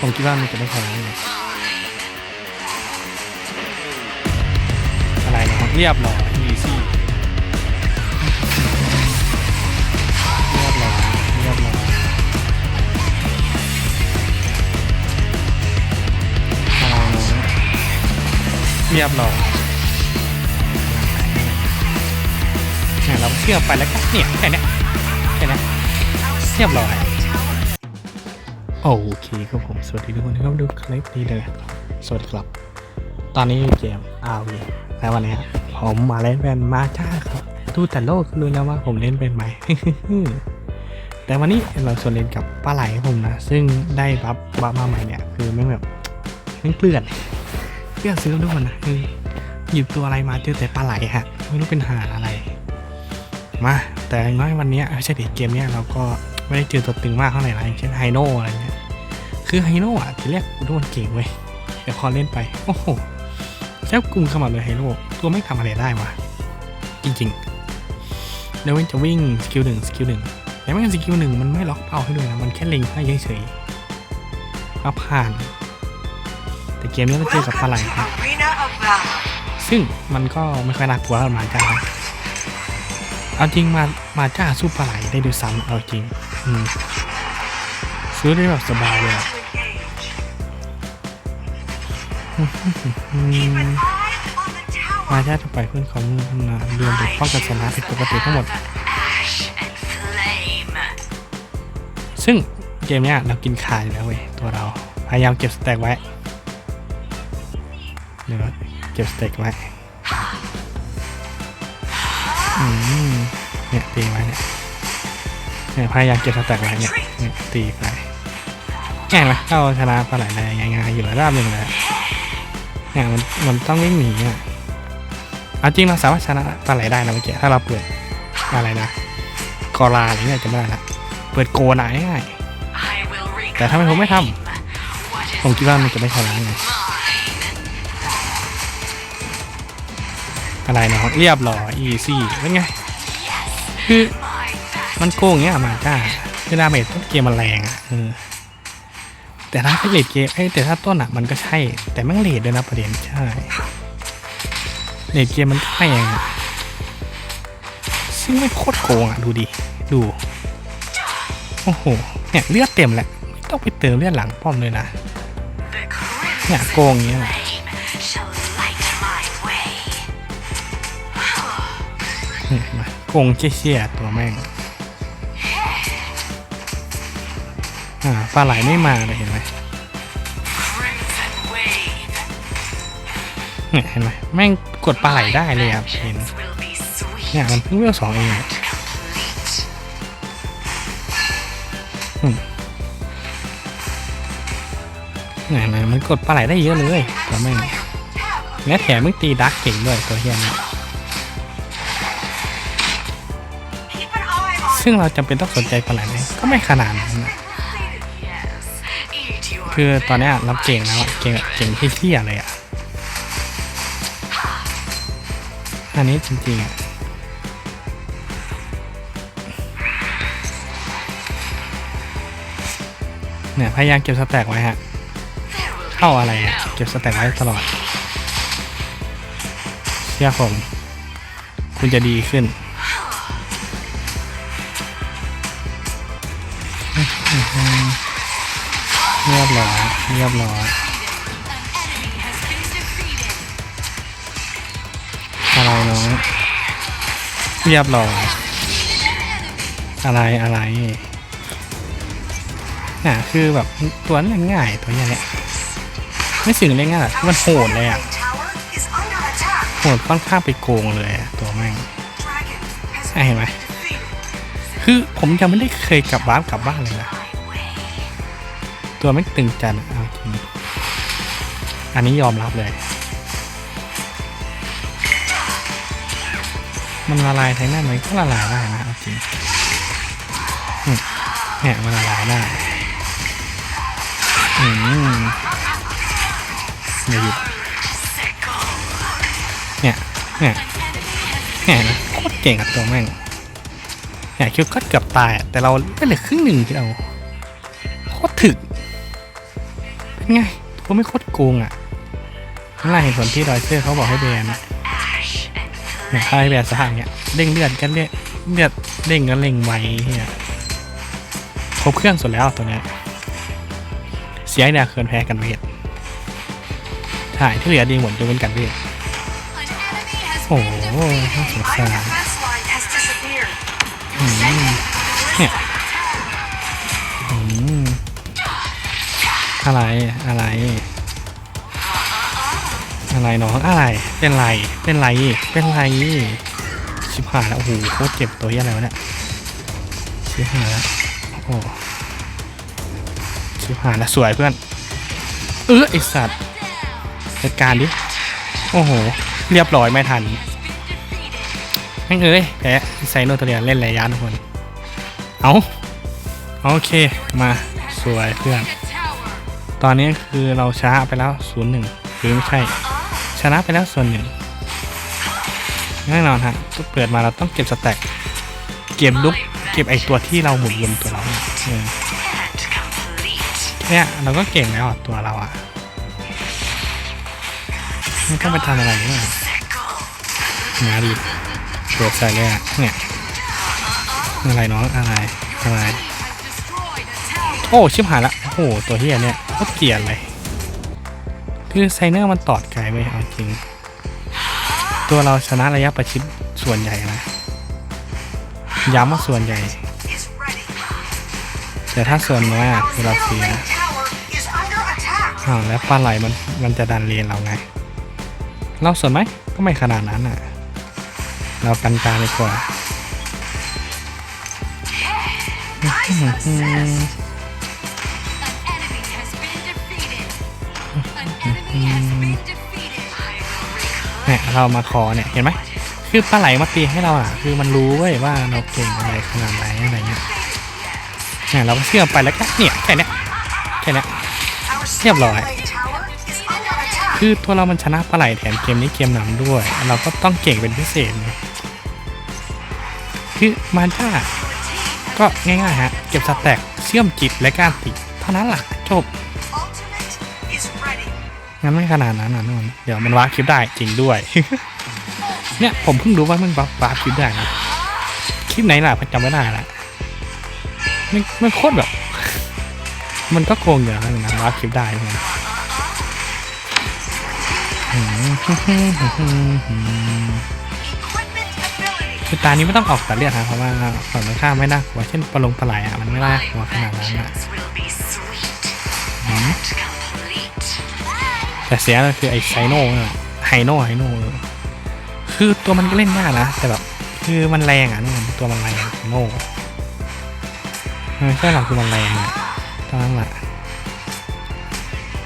ผมคิดว่ามันจะไม่ชนะเลยอะไรนะครับเรียบร้อยอีซี่เรียบร้อยเรียบร้อยอะไรนะเรียบร้อยเนี่ยเราเชื่อไปแล้วก็เนี่ยแค่เนี้ยแค่เนี้ยเรียบร้อย โอเคครับผม สวัสดีทุกคนที่เข้ามาดูคลิปนี้เลยสวัสดีครับ ตอนนี้เกม RV แล้ววันนี้ผมมาเล่นเป็นมาจ้าครับ ดูแต่โลกรู้แล้วว่าผมเล่นเป็นไหม แต่วันนี้เราชวนเล่นกับปลาไหลครับผมนะ ซึ่งได้บัฟบัฟมาใหม่เนี่ย คือแม่งแบบแม่งเกลื่อนเกลื่อนซื้อทุกคนนะคือหยิบตัวอะไรมาเจอแต่ปลาไหลฮะไม่รู้เป็นหาอะไร มา แต่น้อยวันนี้ไม่ใช่เด็กเกมเนี้ยเราก็ไม่ได้เจอตัวตึงมากเท่าไหร่นะเช่นไฮโน่อะไรเงี้ย คือไฮโน่อะทีแรกกูโดนเก่งเว้ยแต่พอเล่นไป โอ้โหแค่กลุ่มเข้ามาเลยไฮโน่ตัวไม่ทำอะไรได้วะจริงๆเดี๋ยวมันจะวิ่งสกิลหนึ่งสกิลหนึ่งแต่ไม่ใช่สกิลหนึ่งมันไม่ล็อกเป้าให้ด้วยนะมันแค่เล็งให้เฉยๆก็ผ่าน แต่เกมนี้เราเจอกับปลาไหลครับ Arena of Valor. ซึ่งมันก็ไม่ค่อยน่ากลัวเท่ามาจ้านะเอาจริงมามาจ้าสู้ปลาไหลได้ด้วยซ้ำเอาจริง อืม ซื้อได้แบบสบายเลยอะอืม Keep an eye on the tower. มาชาติไปเพื่อนเขาเมื่อทำงานเรียนเด็กป้องกันชนะผิดปกติทั้งหมด Ash and flame. ซึ่งเกมเนี้ยเรากินขาอยู่แล้วเว้ยตัวเรา พยายามเก็บสแต็กไว้ เดี๋ยวนะเก็บสเต็กไว้อืมเนี่ยตีไว้เนี่ยเนี่ยพยายามเก็บสแต็กไว้เนี่ยเนี่ยตีไป ง่ายไหมเราชนะปลาไหลได้ง่ายๆอยู่ระดับหนึ่งเลยเนี่ยมันมันต้องวิ่งหนีอะเอาจริงเราสามารถชนะปลาไหลได้นะเมื่อกี้ถ้าเราเปิดอะไรนะกอลาอะไรเนี่ยจะไม่ได้ละเปิดโกนะง่ายแต่ทำไมผมไม่ทำผมคิดว่ามันจะไม่ชนะไงอะไรนะเรียบร้อยอีซี่เป็นไงคือมันโกงเงี้ยมาจ้าคือดาเมจเกมมันแรงอะ แต่ถ้าเลดเกมเอ้ยแต่ถ้าต้นอะมันก็ใช่ แต่แม่งเลดด้วยนะประเด็นใช่เลดเกมมันแรงอะซึ่งไม่โคตรโกงอะดูดิดูโอ้โหเนี่ยเลือดเต็มแหละไม่ต้องไปเติมเลือดหลังป้อมเลยนะเนี่ยโกงอย่างเงี้ยแหละโกงเชี่ยๆตัวแม่ง อ่าปลาไหลไม่มาเลยเห็นไหมเนี่ยเห็นไหมแม่งกดปลาไหลได้เลยครับเห็นเนี่ยมันเพิ่งเวลสองเองเนี่ยเห็นไหมมันกดปลาไหลได้เยอะเลยตัวแม่งและแถมมึงตีดักเก่งด้วยตัวเฮียนี่ซึ่งเราจำเป็นต้องสนใจปลาไหลไหมก็ไม่ขนาดนั้นนะ คือตอนนี้ยเราเก่งแล้วอะเก่งเก่งที่เที่ยเลยอะ อันนี้จริงๆอะเนี่ยพยายามเก็บสแต็กไว้ฮะ เข้าอะไรอะ เก็บสแต็กไว้ตลอดเชื่อผม คุณจะดีขึ้น เรียบร้อยเรียบร้อยอะไรน้องเรียบร้อยอะไรอะไรน่ะคือแบบตัวนั้นง่ายตัวเนี้ยเนี่ยไม่สึงเล่นง่ายมันโหดเลยอะโหดค่อนข้างไปโกงเลยตัวแม่ง Dragon has อะเห็นไหมคือผมยังไม่ได้เคยกลับบ้านกลับบ้านเลยนะ ตัวไม่ตึงจันอะเอาจริงอันนี้ยอมรับเลย มันละลายไทยหน้าไหมก็ละลายได้นะเอาจริงอืมเนี่ยมันละลายได้อืมอย่าหยุดเนี่ยเนี่ยเนี่ยนะโคตรเก่งกับตัวแม่งเนี่ยคิวก็เกือบตายอะแต่เราได้เหลือครึ่งหนึ่งที่เราโคตรถึก ไงตัวไม่โคตรโกงอะนั่นแหละเหตุผลที่ดอยเซอร์เขาบอกให้แบนเนี่ยถ้าให้แบนสหางเนี่ยเด้งเลือดกันเลือดเลือดเด้งกันเล่งไวเฮียครบเครื่องสุดแล้วตัวเนี้ยเสียเนี่ยเคินแพ้กันเวทถ่ายที่เหลือดีหมดยกเว้นกันเวทโอ้โหน่าสงสารเนี่ย อะไรอะไร อะไรน้องอะไร เป็นไรเป็นไรเป็นไรชิบหายแล้วโอ้โหโคตรเจ็บตัวเหี้ยอะไรวะเนี่ยชิบหายแล้วโอ้ชิบหายแล้วสวยเพื่อน เออไอสัตว์จัดการดิโอ้โห เรียบร้อยไม่ทันแม่งเอ้ยแพ้ไซโนตัวเดียวเล่นระยะทุกคน เอาโอเค มา สวยเพื่อน ตอนนี้คือเราชนะไปแล้วศูนย์หนึ่งหรือไม่ใช่ ชนะไปแล้วส่วนหนึ่งแน่นอนฮะเปิดมาเราต้องเก็บสแต็กเก็บลุกเก็บไอตัวที่เราหมุนวนตัวเราเนี่ยเนี่ยเราก็เก่งแล้วตัวเราอะไม่ต้องไปทำอะไรเนี่ยมาดิเปิดใส่เลยอะเนี่ยอะไรน้องอะไรอะไรโอ้ชิบหายละโอ้โหตัวเฮียเนี่ย ก็เกลียดเลย คือไซเนอร์มันตอดไกลไปเอาจริง ตัวเราชนะระยะประชิดส่วนใหญ่นะย้ำว่าส่วนใหญ่ แต่ถ้าส่วนน้อยอะคือเราเสียอ้าวแล้วปลาไหลมันมันจะดันเลนเราไง เราส่วนไหมก็ไม่ขนาดนั้นอะ เรากันกลางดีกว่า เนี่ยเรามาคอเนี่ยเห็นไหมคือปลาไหลมาตีให้เราอะ คือมันรู้เว้ยว่าเราเก่งอะไรขนาดไหนอะไรเงี้ยเนี่ยเราก็เชื่อมไปแล้วก็เนี่ยแค่เนี้ยแค่เนี้ย Our Yep, second Lord. lane tower is under attack. คือตัวเรามันชนะปลาไหลแถมเกมนี้เกมนำด้วย เราก็ต้องเก่งเป็นพิเศษคือมันถ้าก็ง่ายๆฮะ เก็บสแต็กเชื่อมจิตและการติเท่านั้นแหละจบ งั้นไม่ขนาดนั้นนะนุ่นเดี๋ยวมันวาร์ปคลิปได้จริงด้วย เนี่ยผมเพิ่งรู้ว่ามันวาร์ปวาร์ปคลิปได้นะคลิปไหนล่ะผมจำไม่ได้ละมันมันโคตรแบบ มันก็โกงอยู่นะนะวาร์ปคลิปได้ทุกคนอืม Equipment ability. คือตานี้ไม่ต้องออกแต่เลือดนะเพราะว่าฝั่งตรงข้ามไม่น่ากลัวเช่นปลาลงปลาไหลอะมันไม่น่ากลัวขนาดนั้นอะ แต่เสียก็คือไอ้ไซโน่นั่นแหละไฮโน่ไฮโน่คือตัวมันก็เล่นยากนะ แต่แบบคือมันแรงอะนี่ตัวมันแรงไฮโน่ไม่ใช่หรอคือมันแรงอะตอนนั้นแหละ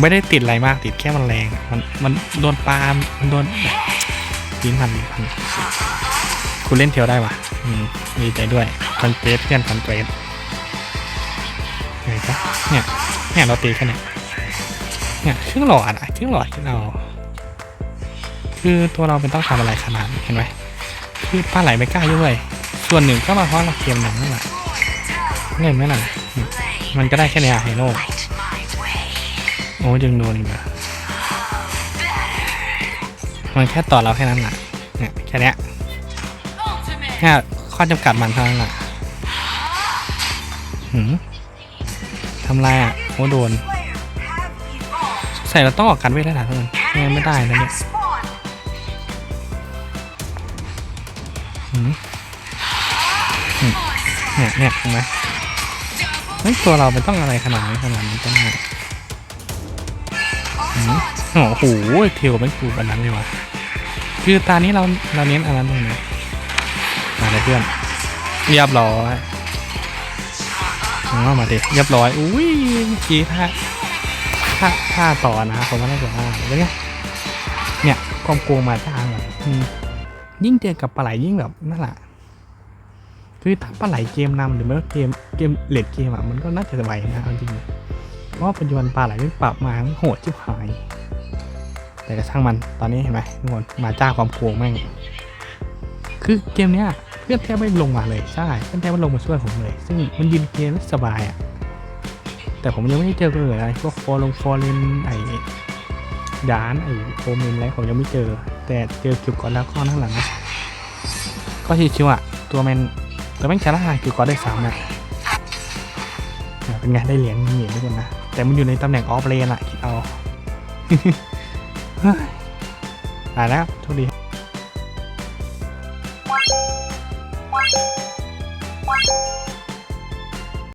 ไม่ได้ติดอะไรมากติดแค่มันแรง มันมันโดนปาล์มมันโดนยิงพันพันคุณเล่นเทียวได้ปะอืมดีใจด้วยคอนเกรสเพื่อนคอนเกรสเห็นปะเนี่ยเนี่ยเราตีแค่เนี่ย เนี่ยเครื่งหลอดอะเครื่งหลอดที่เรา คือตัวเราเป็นต้องทำอะไรขนาดเห็นไหมคือปลาไหลไม่กล้ายุ่งเลยส่วนหนึ่งก็มาเพราะเราเกมหนังนั่นแหละเล่นไหมล่ะมันก็ได้แค่เนี้ยไฮโน่โอ้ยังโดนอีกเหรอมันแค่ต่อเราแค่นั้นแหละเนี่ยแค่เนี้ยเนี่ข้อจำกัดมันเท่านั้นแหละหืมทำไรอะโอ้โดน ใส่เราต้องออกกันเวทได้หลายคนไม่งั้นไม่ได้นะเนี่ยหืมเนี่ยเนี่ยเห็นไหมเฮ้ตัวเราเป็นต้องอะไรขนาดนี้ขนาดนี้ต้องอืมโอ้โหเทลไม่คูอันนั้นเลยวะคือตานี้เราเราเน้นอันนั้นตรงนี้มาเลยเพื่อนเรียบร้อยเอมาดิเรียบร้อยอุ้ยเมื่อกี้ท่า ท่าท่าต่อนะผมว่าน่าจะท่าแล้วไงเนี่ยความโกงมาท่าแบบยิ่งเจอกับปลาไหลยิ่งแบบนั่นแหละคือถ้าปลาไหลเกมนำหรือไม่ก็เกมเกมเลดเกมอะมันก็น่าจะไหวนะเอาจริงเพราะว่าปัจจุบันปลาไหลไม่ปรับมาโหดชิบหาย แต่กระช่างมันตอนนี้เห็นไหมทุกคนมาจ้าความโกงแม่งคือเกมเนี้ยเพื่อนแทบไม่ลงมาเลยใช่เพื่อนแทบไม่ลงมาช่วยผมเลย ซึ่งมันยืนเกมสบายอะ แต่ผมยังไม่ได้เจอคนอื่นอะไรพวกฟอร์ลงฟอร์เรนไอ้ยานไอ้โอเมนอะไรผมยังไม่เจอ แต่เจอคิวก่อนแล้วก็ข้างหลังนะก็ชิวๆอะตัวแมนตัวแม่งชนะคิวก่อนได้สามนะเป็นไงได้เหรียญเหรียญด้วยกันนะ แต่มันอยู่ในตำแหน่งออฟเลนอะคิดเอาเฮ้ยตาแล้วโชคดี